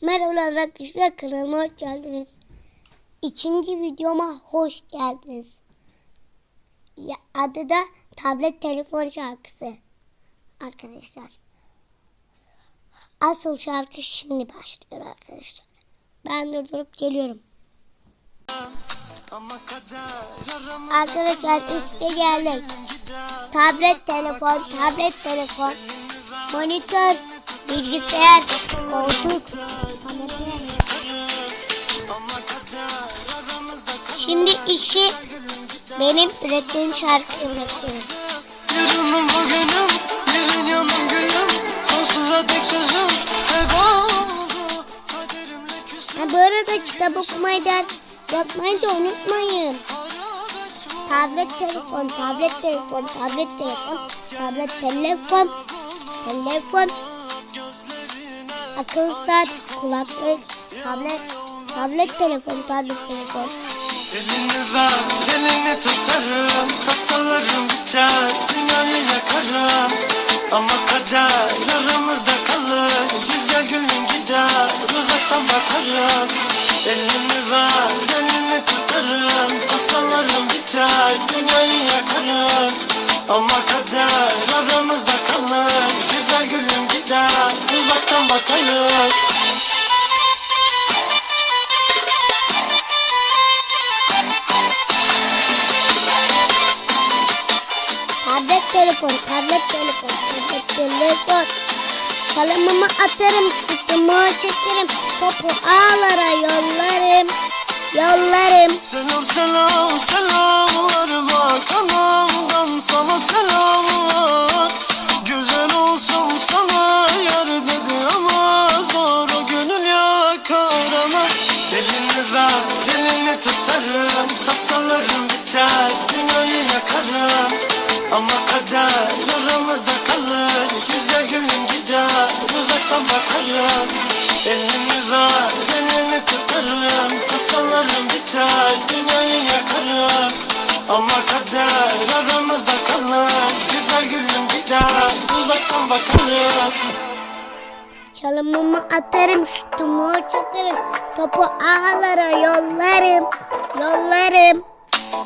Merhabalar arkadaşlar kanalıma hoş geldiniz. İkinci videoma hoş geldiniz. Ya, adı da tablet telefon şarkısı. Arkadaşlar. Asıl şarkı şimdi başlıyor arkadaşlar. Ben durdurup geliyorum. Arkadaşlar işte geldik. Tablet telefon, tablet telefon, monitör, bilgisayar, koltuk. Şimdi işi benim ürettiğim şarkı üretiyorum. Yarınım bugünüm, yarın yanım gülüm Sonsuza dek sözüm hep oldu Ha, bu arada kitap okumayı ders yapmayı da unutmayın. Tablet telefon, tablet telefon, tablet telefon, tablet telefon, telefon, akıllı saat, kulaklık, tablet, tablet telefon, tablet telefon. Elini ver, elini tutarım Tasalarım biter, dünyayı yakarım Ama kader aramızda kalır Güzel gülün gider, uzaktan bakarım Elini ver, elini tutarım telefon, tablet telefon, tablet telefon. Kalemimi atarım, üstüme çekerim, topu ağlara yollarım, yollarım. Selam selam selamlar bak Ama kader aramızda kalır. Güzel gülüm gider. Uzaktan bakarım. Elini ver elini tutarım. Tasalarım biter dünyayı yakarım. Ama kader aramızda kalır. Güzel gülüm gider. Uzaktan bakarım. Çalımımı atarım, şutumu çekerim, topu ağlara yollarım, yollarım.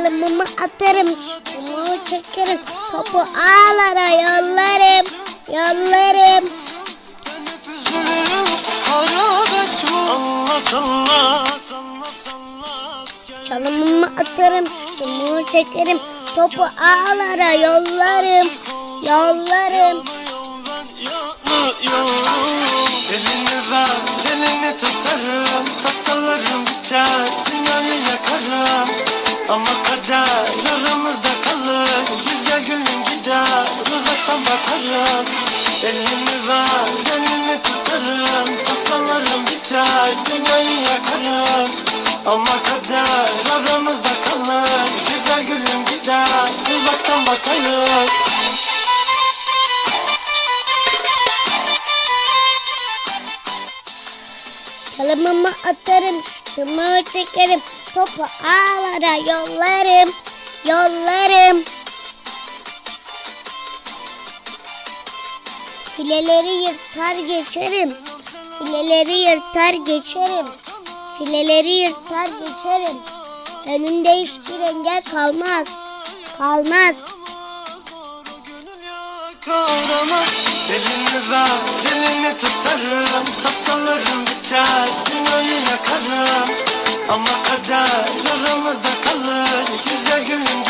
Çalımımı atarım, şutumu çekerim, topu ağlara yollarım, yollarım. Çalımımı atarım, şutumu çekerim, topu ağlara yollarım, yollarım. Elini ver, elini tutarım Ama kader aramızda kalır. Güzel gülüm gider, uzaktan bakarım Çalımımı atarım, şutumu çekerim, topu ağlara yollarım, yollarım. Fileleri yırtar geçerim, fileleri yırtar geçerim, fileleri yırtar geçerim. Önünde hiçbir engel kalmaz, kalmaz. Elini ver, elini tutarım Tasalarım biter, dünyayı yakarım Ama kader aramızda kalır Güzel gülüm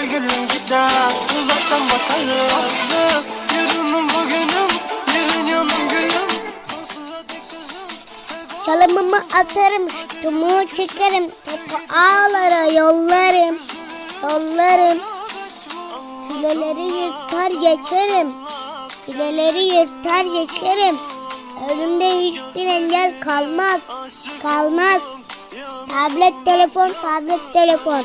Güzel gülüm gider, uzaktan bakarım Yarınım bugünüm, yarın yanım gülüm Çalımımı atarım, tumu çekerim, topu ağlara yollarım, yollarım. Fileleri yırtar geçerim, fileleri yırtar geçerim. Önümde hiçbir engel kalmaz, kalmaz. Tablet telefon, tablet telefon.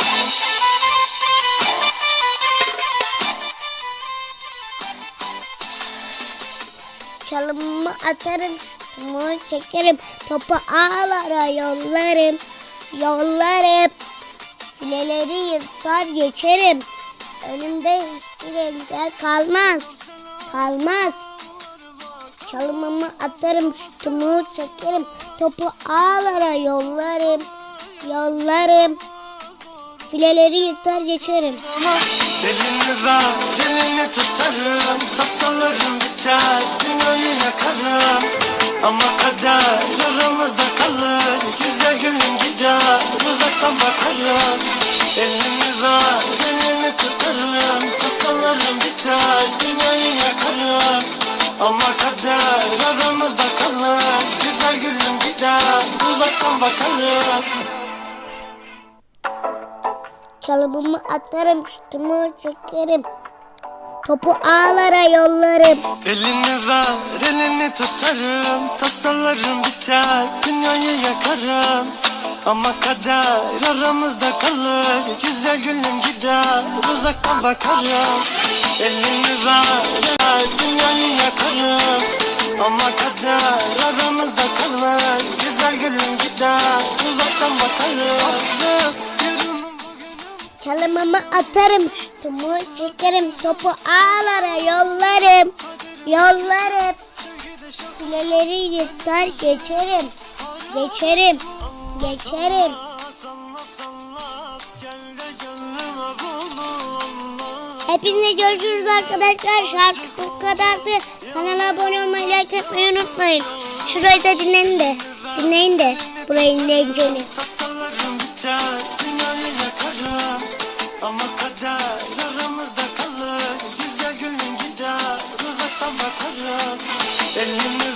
Çalımımı atarım, tumu çekerim, topu ağlara yollarım, yollarım. Fileleri yırtar geçerim. Önümde hiçbir engel kalmaz, kalmaz. Çalımımı atarım, tumu çekerim, topu ağlara yollarım, yollarım. Fileleri yırtar geçerim. Elini ver, elini tutarım. Tasalarım biter, dünyayı yakarım. Ama kader aramızda kalır. Güzel gülüm gider, uzaktan bakarım. Elini ver, elini tutarım. Tasalarım biter, dünyayı yakarım. Ama Çalımımı atarım, tumu çekerim. Topu ağlara yollarım. Elini ver, elini tutarım Tasalarım biter, dünyayı yakarım Ama kader aramızda kalır Güzel gülüm gider, uzaktan bakarım Çalımımı atarım, tumu çekerim. Topu ağlara yollarım. Yollarım. Fileleri yırtar geçerim. Geçerim. Geçerim. Hepinize görüşürüz arkadaşlar. Şarkı bu kadardı. Kanala abone olmayı, like etmeyi unutmayın. Şurayı da dinleyin de. Dinleyin de. Burayı dinleyeceğini.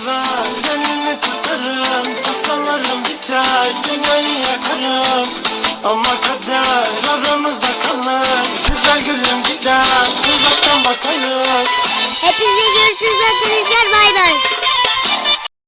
Elini